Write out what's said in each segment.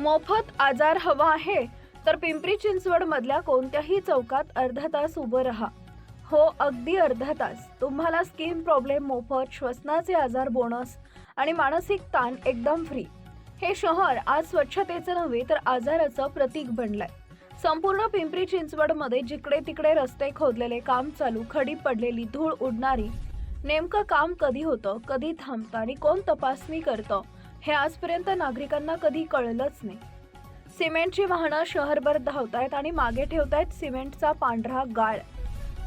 मोफत आजार हवा आहे तर पिंपरी चिंचवड मधल्या कोणत्याही चौकात अर्धा तास उभं राहा. हो अगदी अर्धा तास. तुम्हाला स्किन प्रॉब्लेम मोफत श्वसनाचे आजार बोनस आणि मानसिक ताण एकदम फ्री हे शहर आज स्वच्छतेचं नव्हे तर आजाराचं प्रतीक बनलंय. संपूर्ण पिंपरी चिंचवडमध्ये जिकडे तिकडे रस्ते खोदलेले काम चालू खडी पडलेली धूळ उडणारी नेमकं काम कधी होतं कधी थांबतं आणि कोण तपासणी करतं हे आजपर्यंत नागरिकांना कधी कळलंच नाही. सिमेंटची वाहनं शहरभर धावतायत आणि मागे ठेवतायत सिमेंटचा पांढरा गाळ.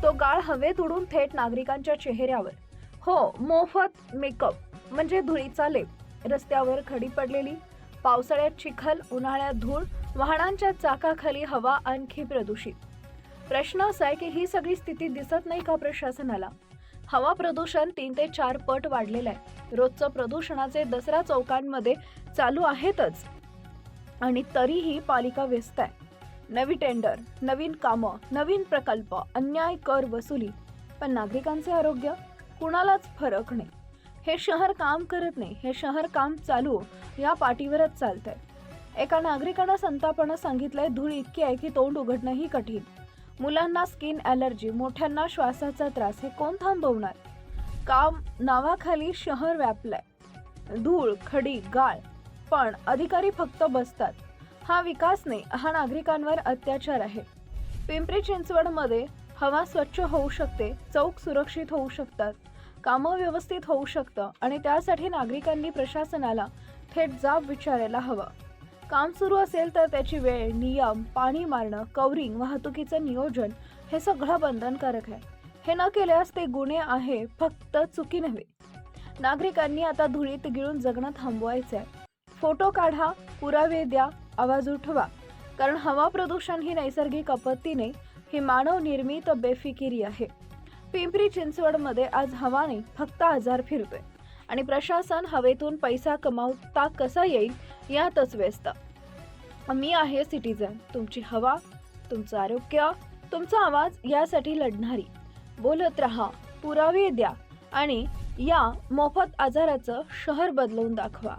तो गाळ हवेत उडून थेट नागरिकांच्या चेहऱ्यावर. हो मोफत मेकअप म्हणजे धुळीचा लेप. रस्त्यावर खडी पडलेली पावसाळ्यात चिखल उन्हाळ्यात धूळ वाहनांच्या चाकाखाली हवा आणखी प्रदूषित. प्रश्न असा आहे की ही सगळी स्थिती दिसत नाही का प्रशासनाला? हवा प्रदूषण तीन ते चार पट वाढलेलं आहे. रोजचं प्रदूषणाचे दसरा चौकांमध्ये चालू आहेतच. आणि तरीही पालिका व्यस्त आहे. नवी टेंडर नवीन कामं नवीन प्रकल्प अन्याय कर वसुली. पण नागरिकांचे आरोग्य कुणालाच फरक नाही. हे शहर काम करत नाही हे शहर काम चालू या पाठीवरच चालतंय. एका नागरिकानं संतापानं सांगितलंय धूळ इतकी आहे की तोंड उघडणंही कठीण. मुलांना स्किन ॲलर्जी मोठ्यांना श्वासाचा त्रास हे कोण थांबवणार? काम नावाखाली शहर व्यापलंय. धूळ खडी गाळ पण अधिकारी फक्त बसतात. हा विकास नाही हा नागरिकांवर अत्याचार आहे. पिंपरी चिंचवडमध्ये हवा स्वच्छ होऊ शकते चौक सुरक्षित होऊ शकतात कामं व्यवस्थित होऊ शकतं आणि त्यासाठी नागरिकांनी प्रशासनाला थेट जाब विचारायला हवा. काम सुरू असेल तर त्याची वेळ नियम पाणी मारणं कवरिंग वाहतुकीचं नियोजन हे सगळं बंधनकारक आहे. हे न केल्यास ते गुन्हे आहे फक्त चुकी नव्हे. नागरिकांनी आता धुळीत गिळून जगणं थांबवायचं आहे फोटो काढा पुरावे द्या आवाज उठवा. कारण हवा प्रदूषण ही नैसर्गिक आपत्तीने ही मानव निर्मित बेफिकिरी आहे. पिंपरी चिंचवडमध्ये आज हवाने फक्त आजार फिरतोय. आणि प्रशासन हवेतून पैसा कमावता कसा येईल यातच व्यस्त. मी आहे सिटीजन तुमची हवा तुमचं आरोग्य तुमचा आवाज यासाठी लढणारी. बोलत राहा पुरावे द्या आणि या मोफत आजाराचं शहर बदलवून दाखवा.